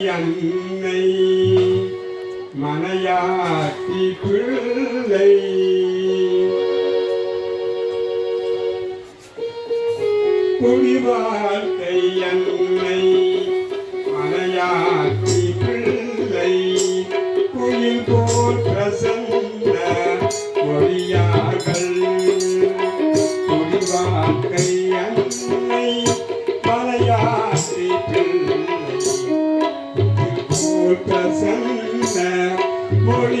அன்னை மனையாட்டி பிள்ளை. குடிவாழ்க்கை அன்னை மனையாட்டி பிள்ளை. குயில் போல் பிரசங்க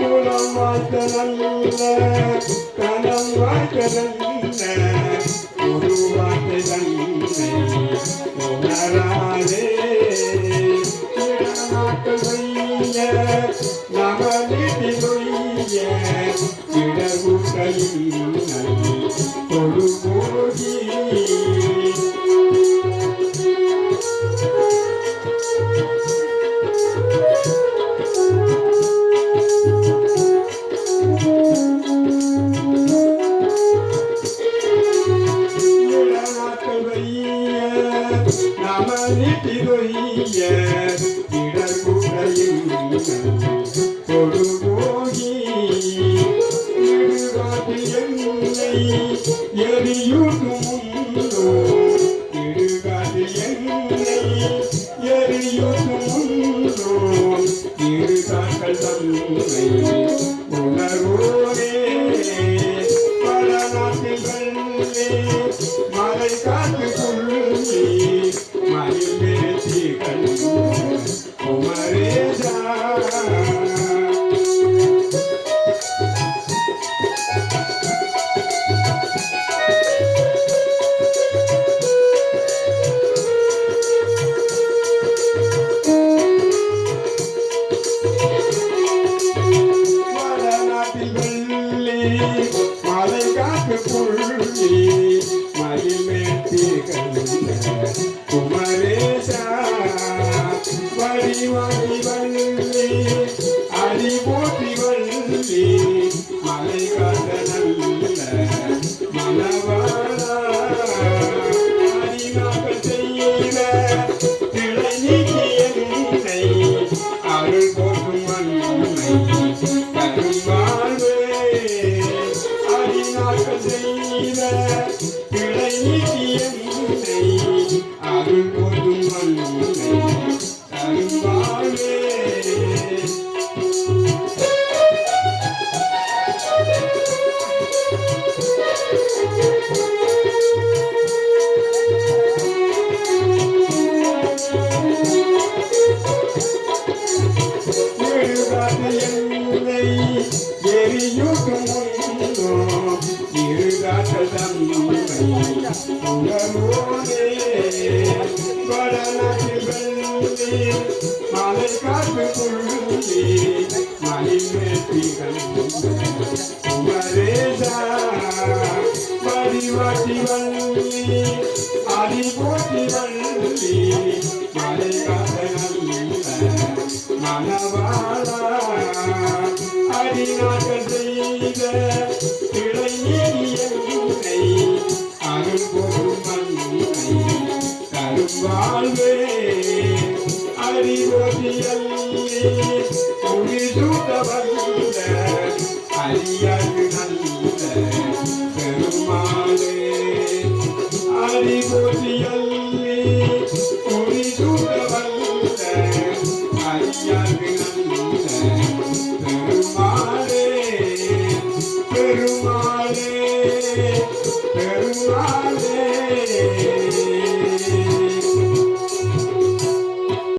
வாழ்க்கதென்ன குருவாத்திரன்னை உணராதே குலம் வாழ்க்க நல்ல தனம் வாழ்க்கதென்ன குருவாத்திரன்னை உணராதே இடநாட்கள் வைய நொய்ய நமனிதி நொய்ய இடகுட்டையில் குமரேசா வடிவாடி வள்ளி அடி போற்றி வள்ளி மலை காத்த நல்ல மனவாளா அடிநாக்கள் செய்த கிளை நீக்கி என்னை அருள் போற்றும் அன்னை கரும்பாழ்வே அடிநாக்கள் செய்த கிளை நீக்கி உணர்வோனே வடநாட்டில் வள்ளி வள்ளி மலை மனவாளா அடிநாட்கள் செய்த இளைஞர் வாழ்வே அறிவொலிಯಲ್ಲಿ ಉಳಿದುತ ಬಂದ ಅರಿಯಲು ನಂದ பெருமாளே அறிவொலிಯಲ್ಲಿ உழிதுத வந்த அரியாகு நந்த பெருமாளே பெருமாளே